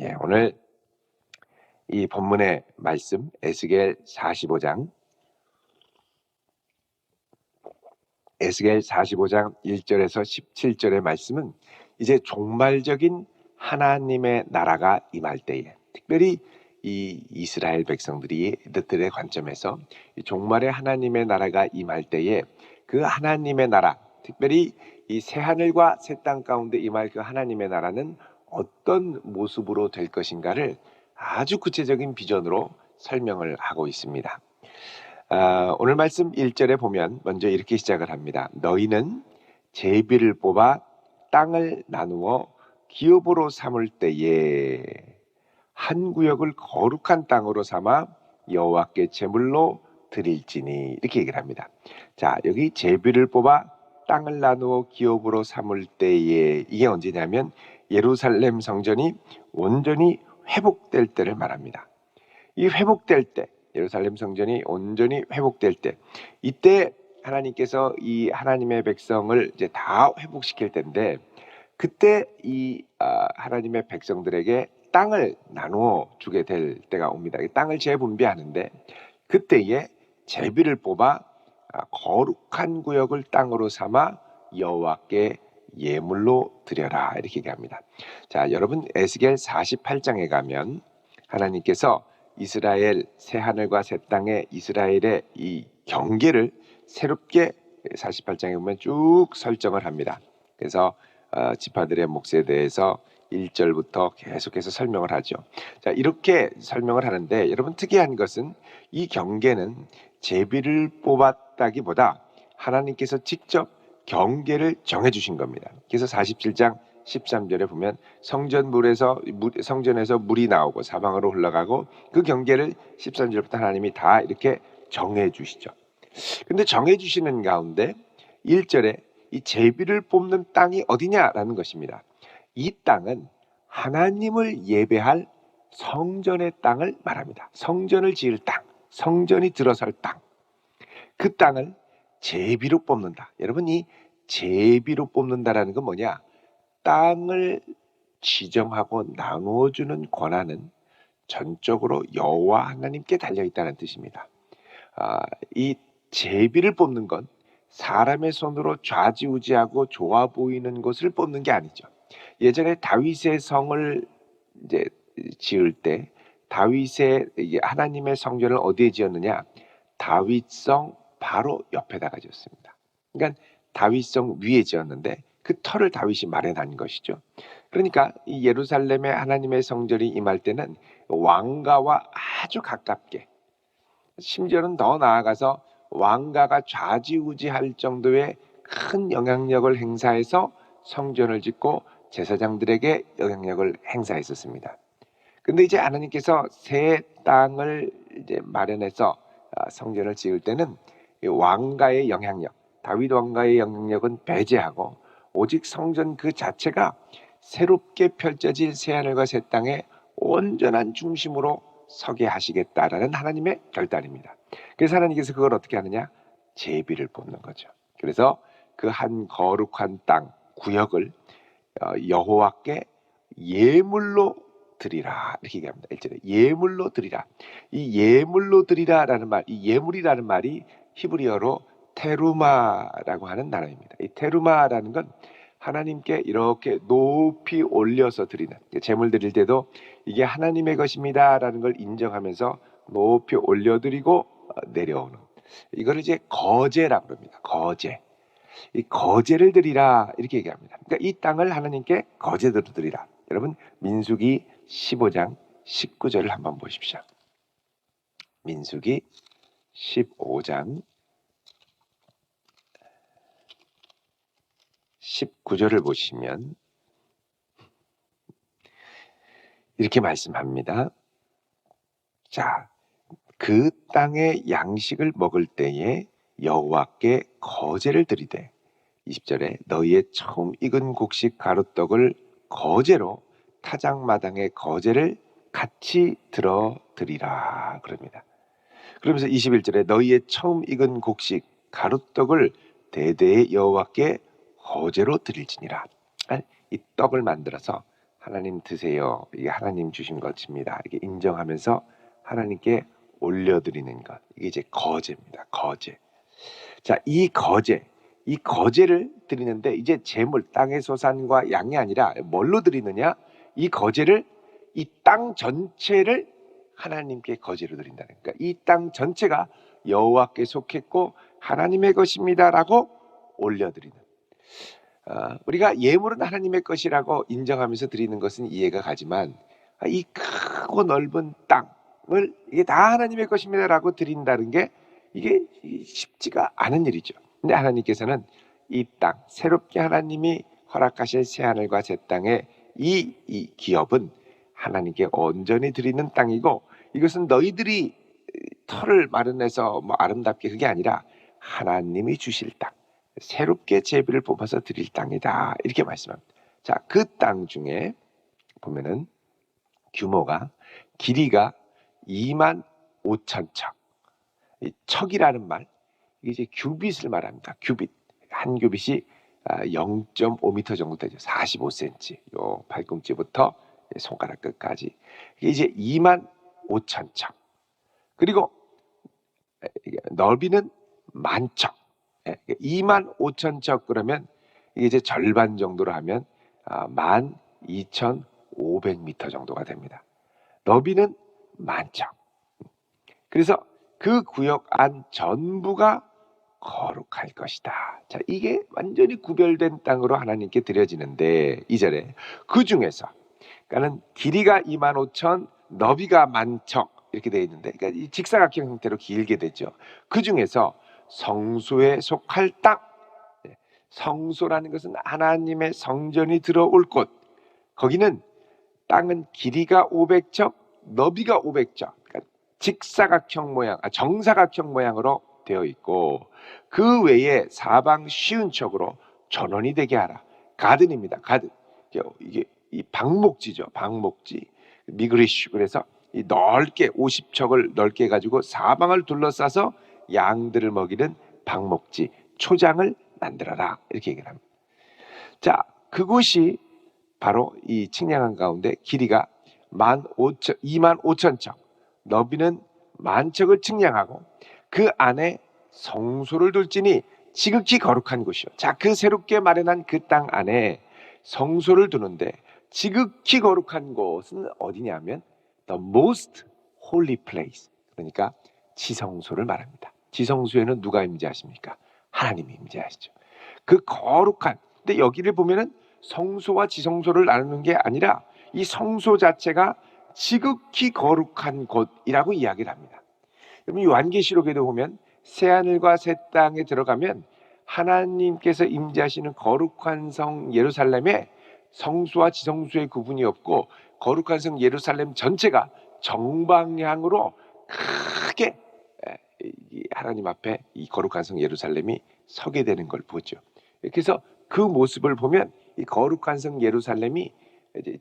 예, 오늘 이 본문의 말씀 에스겔 45장. 에스겔 45장 1절에서 17절의 말씀은 이제 종말적인 하나님의 나라가 임할 때에 특별히 이 이스라엘 백성들이 그들의 관점에서 이 종말의 하나님의 나라가 임할 때에 그 하나님의 나라 특별히 이 새 하늘과 새 땅 가운데 임할 그 하나님의 나라는 어떤 모습으로 될 것인가를 아주 구체적인 비전으로 설명을 하고 있습니다. 아, 오늘 말씀 1절에 보면 먼저 이렇게 시작을 합니다. 너희는 제비를 뽑아 땅을 나누어 기업으로 삼을 때에 한 구역을 거룩한 땅으로 삼아 여호와께 제물로 드릴지니 이렇게 얘기를 합니다. 자, 여기 제비를 뽑아 땅을 나누어 기업으로 삼을 때에 이게 언제냐면 예루살렘 성전이 온전히 회복될 때를 말합니다. 이 회복될 때 예루살렘 성전이 온전히 회복될 때 이때 하나님께서 이 하나님의 백성을 이제 다 회복시킬 텐데 그때 이 아, 하나님의 백성들에게 땅을 나누어 주게 될 때가 옵니다. 이 땅을 재분배하는데 그때에 제비를 뽑아 아, 거룩한 구역을 땅으로 삼아 여호와께 예물로 드려라 이렇게 얘기합니다. 자, 여러분 에스겔 48장에 가면 하나님께서 이스라엘 새 하늘과 새 땅의 이스라엘의 이 경계를 새롭게 48장에 보면 쭉 설정을 합니다. 그래서 어, 지파들의 몫에 대해서 1절부터 계속해서 설명을 하죠. 자, 이렇게 설명을 하는데 여러분 특이한 것은 이 경계는 제비를 뽑았다기보다 하나님께서 직접 경계를 정해 주신 겁니다. 그래서 47장 13절에 보면 성전 물에서 물- 성전에서 물이 나오고 사방으로 흘러가고 그 경계를 13절부터 하나님이 다 이렇게 정해 주시죠. 근데 정해 주시는 가운데 1절에 이 제비를 뽑는 땅이 어디냐라는 것입니다. 이 땅은 하나님을 예배할 성전의 땅을 말합니다. 성전을 지을 땅, 성전이 들어설 땅. 그 땅을 제비로 뽑는다. 여러분 이 제비로 뽑는다라는 건 뭐냐? 땅을 지정하고 나누어 주는 권한은 전적으로 여호와 하나님께 달려 있다는 뜻입니다. 아, 이 제비를 뽑는 건 사람의 손으로 좌지우지하고 좋아 보이는 것을 뽑는 게 아니죠. 예전에 다윗의 성을 이제 지을 때 다윗의 하나님의 성전을 어디에 지었느냐? 다윗성 바로 옆에다가 지었습니다. 그러니까 다윗성 위에 지었는데 그 터를 다윗이 마련한 것이죠. 그러니까 이 예루살렘의 하나님의 성전이 임할 때는 왕가와 아주 가깝게 심지어는 더 나아가서 왕가가 좌지우지할 정도의 큰 영향력을 행사해서 성전을 짓고 제사장들에게 영향력을 행사했었습니다. 근데 이제 하나님께서 새 땅을 이제 마련해서 아, 성전을 지을 때는 이 왕가의 영향력, 다윗 왕가의 영향력은 배제하고 오직 성전 그 자체가 새롭게 펼쳐질 새 하늘과 새 땅의 온전한 중심으로 서게 하시겠다라는 하나님의 결단입니다. 그래서 하나님께서 그걸 어떻게 하느냐? 제비를 뽑는 거죠. 그래서 그 한 거룩한 땅 구역을 어, 여호와께 예물로 드리라 이렇게 얘기합니다. 1절에 예물로 드리라. 이 예물로 드리라라는 말, 이 예물이라는 말이 히브리어로 테루마라고 하는 단어입니다. 이 테루마라는 건 하나님께 이렇게 높이 올려서 드리는 제물 드릴 때도 이게 하나님의 것입니다라는 걸 인정하면서 높이 올려드리고 어, 내려오는 이거를 이제 거제라고 합니다. 거제. 이 거제를 드리라 이렇게 얘기합니다. 그러니까 이 땅을 하나님께 거제대로 드리라. 여러분 민수기 15장 19절을 한번 보십시오. 민수기 15장 19절을 보시면 이렇게 말씀합니다. 자, 그 땅의 양식을 먹을 때에 여호와께 거제를 드리되 20절에 너희의 처음 익은 곡식 가루떡을 거제로 타작마당에 거제를 같이 들어 드리라 그럽니다. 그러면서 21절에 너희의 처음 익은 곡식 가루떡을 대대의 여호와께 거제로 드릴지니라. 아, 이 떡을 만들어서 하나님 드세요. 이게 하나님 주신 것입니다. 이렇게 인정하면서 하나님께 올려드리는 것. 이게 이제 거제입니다. 거제. 자, 이 거제, 이 거제를 드리는데 이제 재물, 땅의 소산과 양이 아니라 뭘로 드리느냐? 이 거제를 이 땅 전체를 하나님께 거제로 드린다는 거예요. 그러니까 이 땅 전체가 여호와께 속했고 하나님의 것입니다라고 올려드리는. 아, 우리가 예물은 하나님의 것이라고 인정하면서 드리는 것은 이해가 가지만 아, 이 크고 넓은 땅을 이게 다 하나님의 것입니다라고 드린다는 게 이게 쉽지가 않은 일이죠. 근데 하나님께서는 이 땅 새롭게 하나님이 허락하신 새 하늘과 새 땅의 이, 이 기업은 하나님께 온전히 드리는 땅이고 이것은 너희들이 털을 마련해서 뭐 아름답게 그게 아니라 하나님이 주실 땅 새롭게 제비를 뽑아서 드릴 땅이다 이렇게 말씀합니다. 자, 그 땅 중에 보면은 규모가 길이가 2만 5천 척. 이 척이라는 말 이게 이제 규빗을 말합니다. 규빗 한 규빗이 0.5m 정도 되죠. 45cm. 요 발꿈치부터 손가락 끝까지 이제 2만 5천 척. 그리고 넓이는 만 척. 2만 5천 척 그러면 이게 이제 절반 정도로 하면 아, 만 2,500m 정도가 됩니다. 너비는 만 척. 그래서 그 구역 안 전부가 거룩할 것이다. 자, 이게 완전히 구별된 땅으로 하나님께 드려지는데 이 절에 그 중에서 그러니까는 길이가 2만 5천, 너비가 만척 이렇게 되어 있는데 그러니까 이 직사각형 형태로 길게 되죠. 그 중에서 성소에 속할 땅 네, 성소라는 것은 하나님의 성전이 들어올 곳 거기는 땅은 길이가 500척, 너비가 500척 그러니까 직사각형 모양, 아, 정사각형 모양으로 되어 있고 그 외에 사방 쉬운 척으로 전원이 되게 하라. 가든입니다. 가든. 이게 이 방목지죠. 방목지. 미그리쉬 그래서 이 넓게 50척을 넓게 가지고 사방을 둘러싸서 양들을 먹이는 방목지 초장을 만들어라 이렇게 얘기를 합니다. 자, 그곳이 바로 이 측량한 가운데 길이가 만 5천, 2만 5천 척, 너비는 만 척을 측량하고 그 안에 성소를 둘지니 지극히 거룩한 곳이요. 자, 그 새롭게 마련한 그 땅 안에 성소를 두는데 지극히 거룩한 곳은 어디냐면 the most holy place. 그러니까 지성소를 말합니다. 지성소에는 누가 임재하십니까? 하나님이 임재하시죠. 그 거룩한 근데 여기를 보면은 성소와 지성소를 나누는 게 아니라 이 성소 자체가 지극히 거룩한 곳이라고 이야기를 합니다. 여러분 요한계시록에도 보면 새 하늘과 새 땅에 들어가면 하나님께서 임재하시는 거룩한 성 예루살렘에 성수와 지성수의 구분이 없고 거룩한 성 예루살렘 전체가 정방향으로 크게 하나님 앞에 이 거룩한 성 예루살렘이 서게 되는 걸 보죠. 그래서 그 모습을 보면 이 거룩한 성 예루살렘이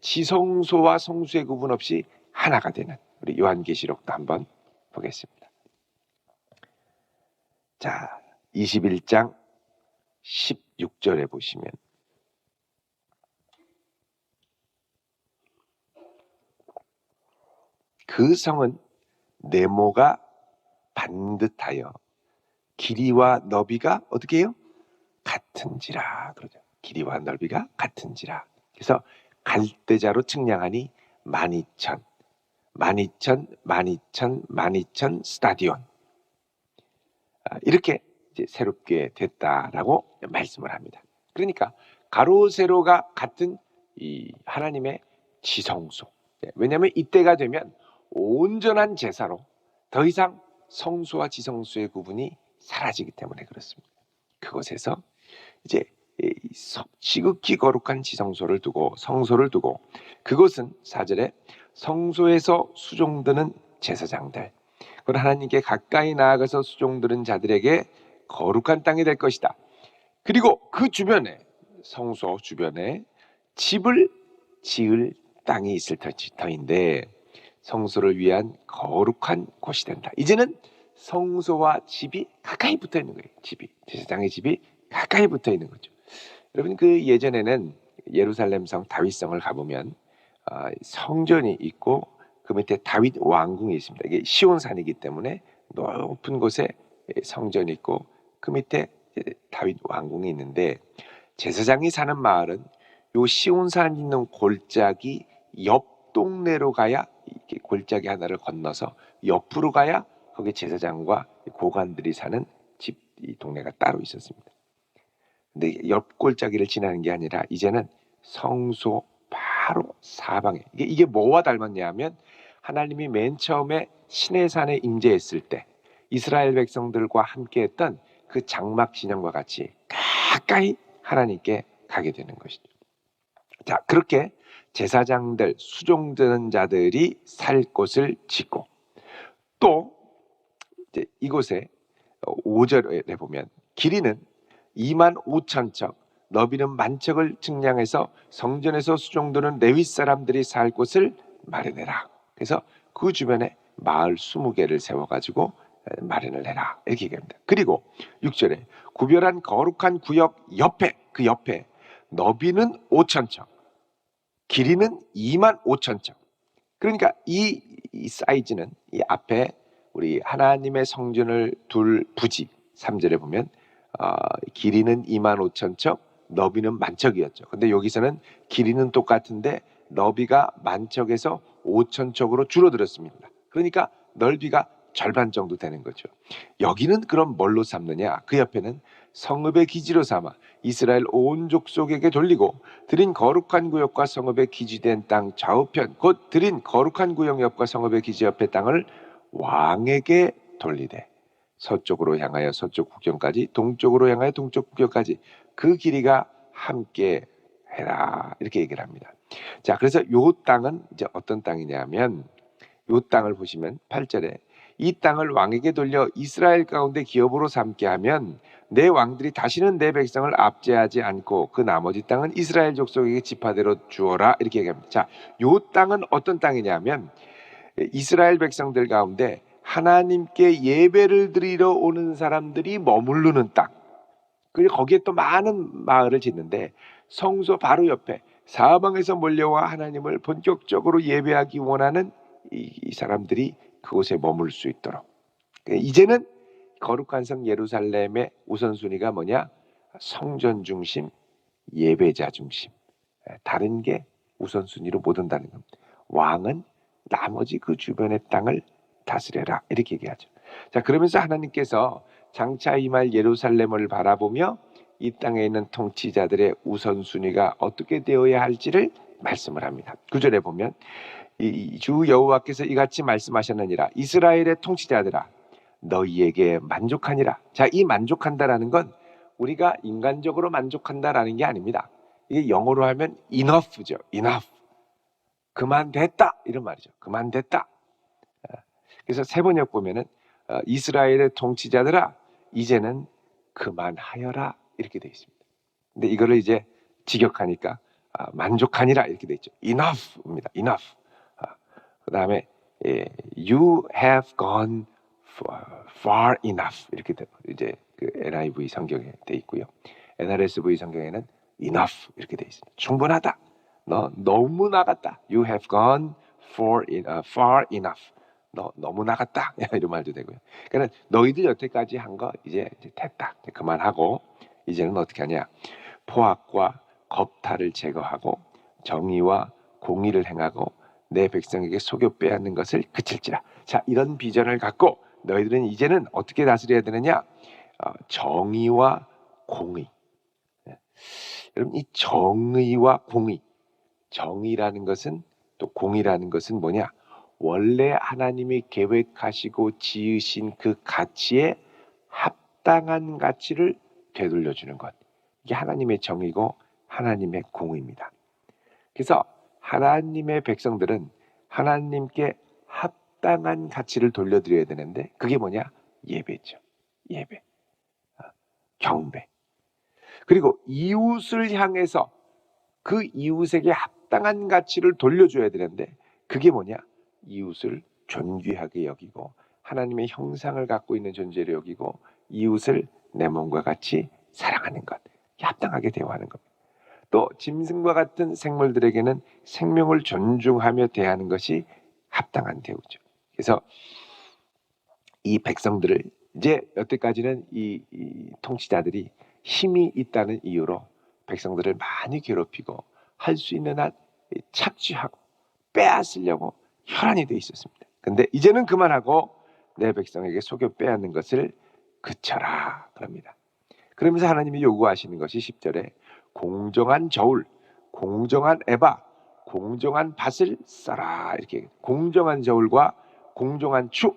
지성소와 성수의 구분 없이 하나가 되는 우리 요한계시록도 한번 보겠습니다. 자, 21장 16절에 보시면 그 성은 네모가 반듯하여 길이와 너비가 어떻게 해요? 같은지라 그러죠. 길이와 넓이가 같은지라. 그래서 갈대자로 측량하니 만이천, 만이천, 만이천, 만이천 스타디온. 아, 이렇게 새롭게 됐다라고 말씀을 합니다. 그러니까 가로 세로가 같은 이 하나님의 지성소. 네, 왜냐하면 이때가 되면 온전한 제사로 더 이상 성소와 지성소의 구분이 사라지기 때문에 그렇습니다. 그곳에서 이제 지극히 거룩한 지성소를 두고 성소를 두고 그것은 사절에 성소에서 수종드는 제사장들 그리고 하나님께 가까이 나아가서 수종드는 자들에게 거룩한 땅이 될 것이다. 그리고 그 주변에 성소 주변에 집을 지을 땅이 있을 터인데 성소를 위한 거룩한 곳이 된다. 이제는 성소와 집이 가까이 붙어 있는 거예요. 집이 제사장의 집이 가까이 붙어 있는 거죠. 여러분 그 예전에는 예루살렘 성 다윗성을 가보면 아, 성전이 있고 그 밑에 다윗 왕궁이 있습니다. 이게 시온산이기 때문에 높은 곳에 성전이 있고 그 밑에 다윗 왕궁이 있는데 제사장이 사는 마을은 요 시온산 있는 골짜기 옆 동네로 가야 이렇게 골짜기 하나를 건너서 옆으로 가야 거기 제사장과 고관들이 사는 집 이 동네가 따로 있었습니다. 근데 옆 골짜기를 지나는 게 아니라 이제는 성소 바로 사방에 이게, 이게 뭐와 닮았냐면 하나님이 맨 처음에 시내산에 임재했을 때 이스라엘 백성들과 함께했던 그 장막 진영과 같이 가까이 하나님께 가게 되는 것이죠. 자 그렇게 제사장들 수종드는 자들이 살 곳을 짓고 또 이제 이곳에 5절에 보면 길이는 2만 5천 척 너비는 만 척을 측량해서 성전에서 수종드는 레위 사람들이 살 곳을 마련해라. 그래서 그 주변에 마을 20개를 세워가지고 마련을 해라. 이렇게 얘기합니다. 그리고 6절에 구별한 거룩한 구역 옆에 그 옆에 너비는 5천 척 길이는 2만 5천 척. 그러니까 이, 이 사이즈는 이 앞에 우리 하나님의 성전을 둘 부지 3절에 보면 어, 길이는 2만 5천 척, 너비는 만 척이었죠. 근데 여기서는 길이는 똑같은데 너비가 만 척에서 5천 척으로 줄어들었습니다. 그러니까 넓이가 절반 정도 되는 거죠. 여기는 그럼 뭘로 삼느냐? 그 옆에는 성읍의 기지로 삼아 이스라엘 온 족속에게 돌리고 드린 거룩한 구역과 성읍의 기지된 땅 좌우편 곧 드린 거룩한 구역 옆과 성읍의 기지 옆의 땅을 왕에게 돌리되 서쪽으로 향하여 서쪽 국경까지 동쪽으로 향하여 동쪽 국경까지 그 길이가 함께 해라 이렇게 얘기를 합니다. 자 그래서 요 땅은 이제 어떤 땅이냐면 요 땅을 보시면 8절에 이 땅을 왕에게 돌려 이스라엘 가운데 기업으로 삼게 하면 내 왕들이 다시는 내 백성을 압제하지 않고 그 나머지 땅은 이스라엘 족속에게 지파대로 주어라 이렇게 얘기합니다. 자, 요 땅은 어떤 땅이냐면 이스라엘 백성들 가운데 하나님께 예배를 드리러 오는 사람들이 머무르는 땅. 그리고 거기에 또 많은 마을을 짓는데 성소 바로 옆에 사방에서 몰려와 하나님을 본격적으로 예배하기 원하는 이, 이 사람들이 그곳에 머물 수 있도록. 그러니까 이제는 거룩한 성 예루살렘의 우선순위가 뭐냐? 성전 중심, 예배자 중심. 다른 게 우선순위로 못 온다는 겁니다. 왕은 나머지 그 주변의 땅을 다스려라 이렇게 얘기하죠. 자 그러면서 하나님께서 장차 임할 예루살렘을 바라보며 이 땅에 있는 통치자들의 우선순위가 어떻게 되어야 할지를 말씀을 합니다. 구절에 보면 이주 여호와께서 이같이 말씀하셨느니라 이스라엘의 통치자들아 너희에게 만족하니라. 자, 이 만족한다라는 건 우리가 인간적으로 만족한다라는 게 아닙니다. 이게 영어로 하면 enough죠. enough. 그만 됐다 이런 말이죠. 그만 됐다. 그래서 세 번역 보면은 어, 이스라엘의 통치자들아 이제는 그만하여라 이렇게 돼 있습니다. 근데 이거를 이제 직역하니까 아, 만족하니라 이렇게 돼 있죠. enough입니다. enough. 아, 그다음에 예, you have gone far enough 이렇게 돼, 이제 그 NIV 성경에 돼 있고요. NRSV 성경에는 enough 이렇게 돼 있습니다. 충분하다. 너 너무 나갔다. You have gone for in, uh, far enough. 너 너무 나갔다. 이런 말도 되고요. 그러니까 너희들 여태까지 한 거 이제, 이제 됐다. 이제 그만하고 이제는 어떻게 하냐? 포악과 겁탈을 제거하고 정의와 공의를 행하고 내 백성에게 속여 빼앗는 것을 그칠지라. 자, 이런 비전을 갖고 너희들은 이제는 어떻게 다스려야 되느냐? 어, 정의와 공의. 네. 여러분 이 정의와 공의, 정의라는 것은 또 공의라는 것은 뭐냐? 원래 하나님이 계획하시고 지으신 그 가치에 합당한 가치를 되돌려 주는 것. 이게 하나님의 정의고 하나님의 공의입니다. 그래서 하나님의 백성들은 하나님께 합당한 가치를 돌려드려야 되는데 그게 뭐냐? 예배죠. 예배. 아, 경배. 그리고 이웃을 향해서 그 이웃에게 합당한 가치를 돌려줘야 되는데 그게 뭐냐? 이웃을 존귀하게 여기고 하나님의 형상을 갖고 있는 존재로 여기고 이웃을 내 몸과 같이 사랑하는 것. 합당하게 대우하는 것. 또 짐승과 같은 생물들에게는 생명을 존중하며 대하는 것이 합당한 대우죠. 그래서 이 백성들을 이제 여태까지는 이, 이 통치자들이 힘이 있다는 이유로 백성들을 많이 괴롭히고 할 수 있는 한 착취하고 빼앗으려고 혈안이 돼 있었습니다. 근데 이제는 그만하고 내 백성에게 속여 빼앗는 것을 그쳐라 그럽니다. 그러면서 하나님이 요구하시는 것이 10절에 공정한 저울, 공정한 에바, 공정한 밭을 써라 이렇게 공정한 저울과 공정한 추.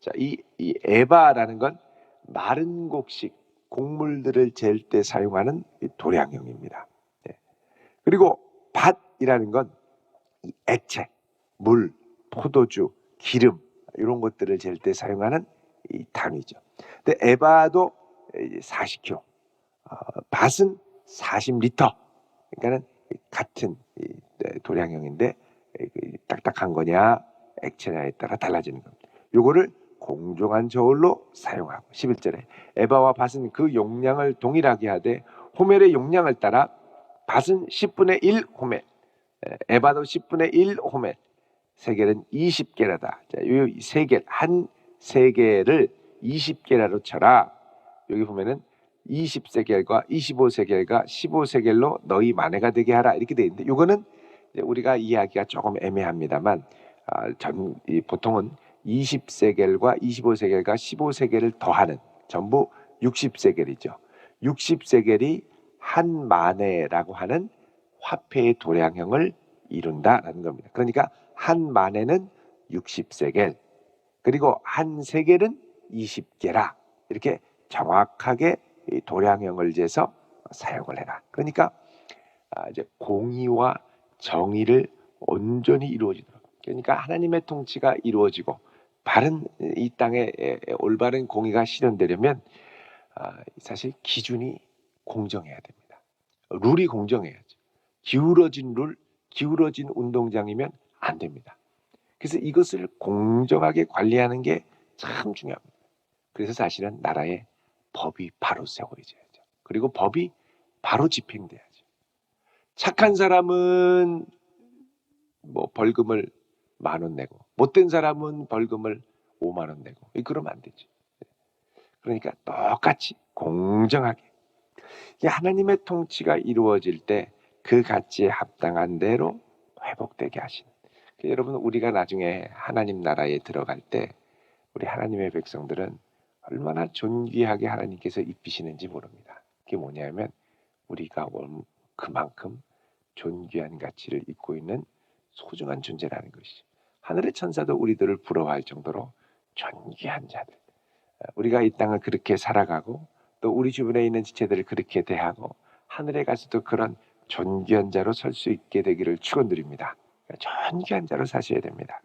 자, 이, 이 에바라는 건 마른 곡식 곡물들을 잴 때 사용하는 이 도량형입니다. 네. 그리고 밭이라는 건이 액체, 물, 포도주, 기름 이런 것들을 잴 때 사용하는 이 단위죠. 근데 에바도 40kg, 어, 밭은 40리터. 그러니까는 같은 이, 네, 도량형인데 이, 딱딱한 거냐 액체냐에 따라 달라지는 겁니다. 요거를 공정한 저울로 사용하고 11절에 에바와 밭은 그 용량을 동일하게 하되 호멜의 용량을 따라 밭은 10분의 1 호멜, 에, 에바도 10분의 1 호멜, 세겔은 20개라다. 자, 이 세겔 한 세겔을 20개라로 쳐라. 여기 보면은 20세겔과 25세겔과 15세겔로 너희 만회가 되게 하라 이렇게 돼 있는데 이거는 우리가 이해하기가 조금 애매합니다만 아, 전, 이, 보통은 20세겔과 25세겔과 15세겔을 더하는 전부 60세겔이죠. 60세겔이 한 만회라고 하는 화폐의 도량형을 이룬다라는 겁니다. 그러니까 한 만회는 60세겔 그리고 한 세겔은 20개라 이렇게 정확하게 이 도량형을 재서 사용을 해라. 그러니까 아, 이제 공의와 정의를 온전히 이루어지도록. 그러니까 하나님의 통치가 이루어지고 바른 이 땅에 올바른 공의가 실현되려면 아, 사실 기준이 공정해야 됩니다. 룰이 공정해야죠. 기울어진 룰, 기울어진 운동장이면 안 됩니다. 그래서 이것을 공정하게 관리하는 게 참 중요합니다. 그래서 사실은 나라에 법이 바로 세워져야죠. 그리고 법이 바로 집행돼야죠. 착한 사람은 뭐 벌금을 만 원 내고 못된 사람은 벌금을 5만 원 내고 그러면 안 되죠. 그러니까 똑같이 공정하게 하나님의 통치가 이루어질 때 그 가치에 합당한 대로 회복되게 하시는. 여러분 우리가 나중에 하나님 나라에 들어갈 때 우리 하나님의 백성들은 얼마나 존귀하게 하나님께서 입히시는지 모릅니다. 그게 뭐냐면 우리가 그만큼 존귀한 가치를 입고 있는 소중한 존재라는 것이죠. 하늘의 천사도 우리들을 부러워할 정도로 존귀한 자들. 우리가 이 땅을 그렇게 살아가고 또 우리 주변에 있는 지체들을 그렇게 대하고 하늘에 가서도 그런 존귀한 자로 설 수 있게 되기를 축원드립니다. 존귀한 자로 사셔야 됩니다.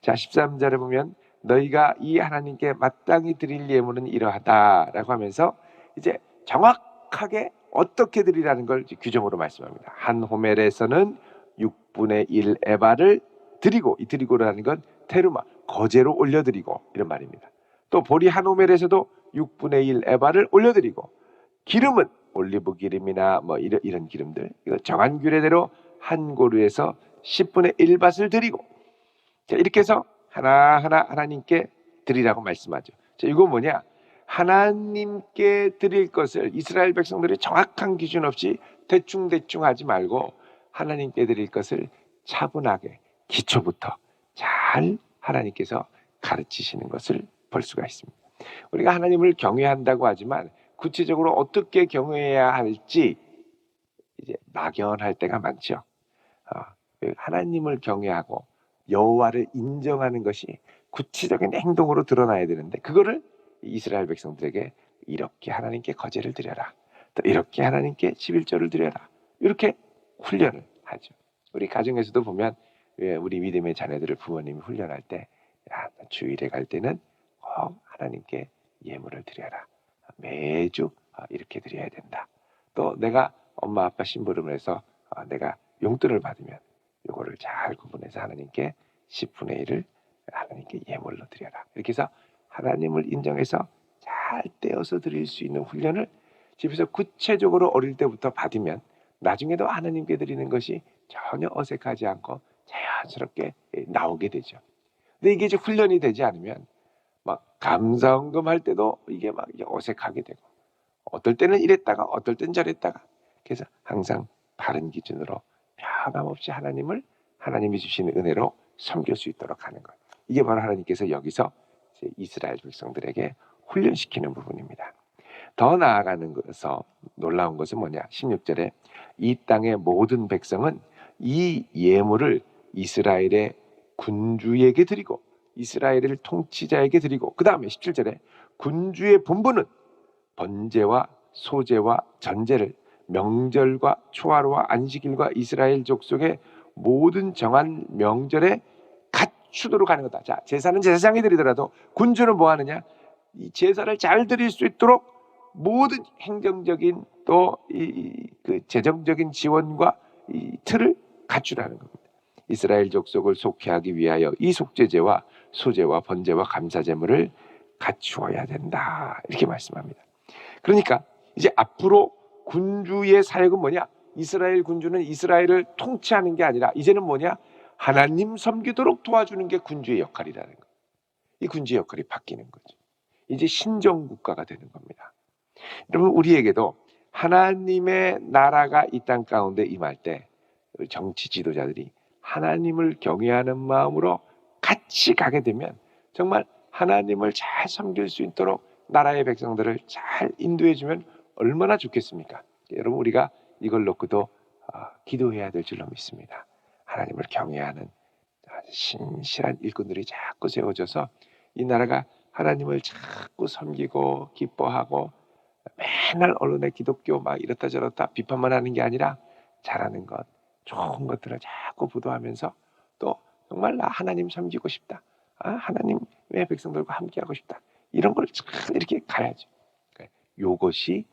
자, 13절에 보면 너희가 이 하나님께 마땅히 드릴 예물은 이러하다라고 하면서 이제 정확하게 어떻게 드리라는 걸 규정으로 말씀합니다. 한 호멜에서는 6분의 1 에바를 드리고 이 드리고라는 건 테르마 거제로 올려드리고 이런 말입니다. 또 보리 한 호멜에서도 6분의 1 에바를 올려드리고 기름은 올리브 기름이나 뭐 이런, 이런 기름들 정한 규례대로 한 고루에서 10분의 1밭을 드리고 자, 이렇게 해서 하나하나 하나님께 드리라고 말씀하죠. 자, 이거 뭐냐? 하나님께 드릴 것을 이스라엘 백성들이 정확한 기준 없이 대충대충 하지 말고 하나님께 드릴 것을 차분하게 기초부터 잘 하나님께서 가르치시는 것을 볼 수가 있습니다. 우리가 하나님을 경외한다고 하지만 구체적으로 어떻게 경외해야 할지 이제 막연할 때가 많죠. 어, 하나님을 경외하고 여호와를 인정하는 것이 구체적인 행동으로 드러나야 되는데 그거를 이스라엘 백성들에게 이렇게 하나님께 거제를 드려라. 또 이렇게 하나님께 11조를 드려라. 이렇게 훈련을 하죠. 우리 가정에서도 보면 우리 믿음의 자녀들을 부모님이 훈련할 때 야, 주일에 갈 때는 꼭 하나님께 예물을 드려라. 매주 아, 이렇게 드려야 된다. 또 내가 엄마 아빠 심부름을 해서 아, 내가 용돈을 받으면 요거를 잘 구분해서 하나님께 10분의 1을 하나님께 예물로 드려라. 이렇게 해서 하나님을 인정해서 잘 떼어서 드릴 수 있는 훈련을 집에서 구체적으로 어릴 때부터 받으면 나중에도 하나님께 드리는 것이 전혀 어색하지 않고 자연스럽게 나오게 되죠. 근데 이게 이제 훈련이 되지 않으면 막 감사헌금 할 때도 이게 막 어색하게 되고 어떨 때는 이랬다가 어떨 땐 저랬다가 그래서 항상 바른 기준으로 변함없이 하나님을 하나님이 주시는 은혜로 섬길 수 있도록 하는 것. 이게 바로 하나님께서 여기서 이스라엘 백성들에게 훈련시키는 부분입니다. 더 나아가는 것에서 놀라운 것은 뭐냐? 16절에 이 땅의 모든 백성은 이 예물을 이스라엘의 군주에게 드리고 이스라엘을 통치자에게 드리고 그 다음에 17절에 군주의 본분은 번제와 소제와 전제를 명절과 초하루와 안식일과 이스라엘 족속의 모든 정한 명절에 갖추도록 하는 거다. 자, 제사는 제사장이 드리더라도 군주는 뭐 하느냐? 이 제사를 잘 드릴 수 있도록 모든 행정적인 또 이 그 재정적인 지원과 이 틀을 갖추라는 겁니다. 이스라엘 족속을 속회하기 위하여 이 속죄제와 소제와 번제와 감사제물을 갖추어야 된다. 이렇게 말씀합니다. 그러니까 이제 앞으로 군주의 사역은 뭐냐? 이스라엘 군주는 이스라엘을 통치하는 게 아니라 이제는 뭐냐? 하나님 섬기도록 도와주는 게 군주의 역할이라는 거. 이 군주의 역할이 바뀌는 거죠. 이제 신정 국가가 되는 겁니다. 여러분 우리에게도 하나님의 나라가 이 땅 가운데 임할 때 정치 지도자들이 하나님을 경외하는 마음으로 같이 가게 되면 정말 하나님을 잘 섬길 수 있도록 나라의 백성들을 잘 인도해 주면 얼마나 좋겠습니까? 여러분 우리가 이걸 놓고도 어, 기도해야 될 줄로 믿습니다. 하나님을 경외하는 신실한 일꾼들이 자꾸 세워져서 이 나라가 하나님을 자꾸 섬기고 기뻐하고 맨날 언론에 기독교 막 이렇다 저렇다 비판만 하는 게 아니라 잘하는 것, 좋은 것들을 자꾸 보도하면서 또 정말 나 하나님 섬기고 싶다. 아, 하나님의 백성들과 함께하고 싶다. 이런 걸잘 이렇게 가야죠. 그러니까 요것이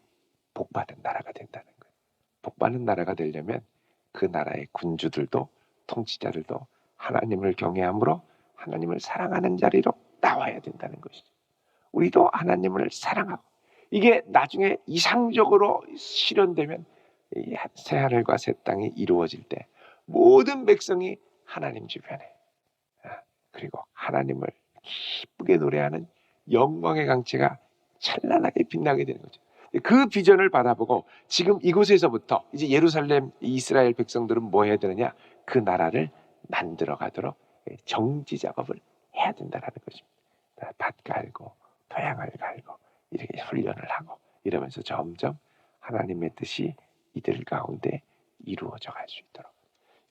복받은 나라가 된다는 거예요. 복받는 나라가 되려면 그 나라의 군주들도 통치자들도 하나님을 경외함으로 하나님을 사랑하는 자리로 나와야 된다는 것이죠. 우리도 하나님을 사랑하고 이게 나중에 이상적으로 실현되면 이 새 하늘과 새 땅이 이루어질 때 모든 백성이 하나님 주변에 아, 그리고 하나님을 기쁘게 노래하는 영광의 강체가 찬란하게 빛나게 되는 거죠. 그 비전을 바라보고 지금 이곳에서부터 이제 예루살렘 이스라엘 백성들은 뭐 해야 되느냐? 그 나라를 만들어 가도록 정지 작업을 해야 된다라는 것입니다. 밭 갈고 토양을 갈고 이렇게 훈련을 하고 이러면서 점점 하나님의 뜻이 이들 가운데 이루어져 갈 수 있도록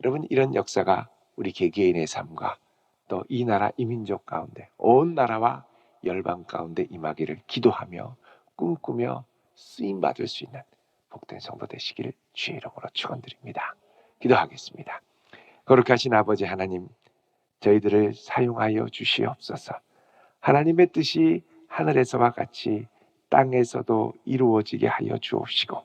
여러분 이런 역사가 우리 개개인의 삶과 또 이 나라 이민족 가운데 온 나라와 열방 가운데 임하기를 기도하며 꿈꾸며 쓰임 받을 수 있는 복된 성도 되시기를 주의 이름으로 축원드립니다. 기도하겠습니다. 거룩하신 아버지 하나님 저희들을 사용하여 주시옵소서. 하나님의 뜻이 하늘에서와 같이 땅에서도 이루어지게 하여 주옵시고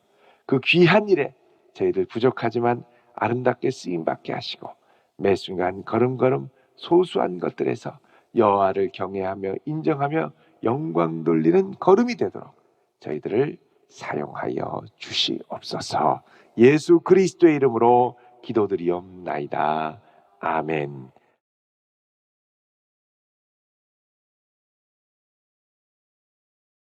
그 귀한 일에 저희들 부족하지만 아름답게 쓰임 받게 하시고 매 순간 걸음걸음 소소한 것들에서 여호와를 경외하며 인정하며 영광 돌리는 걸음이 되도록 저희들을 사용하여 주시옵소서. 예수 그리스도의 이름으로 기도드리옵나이다. 아멘.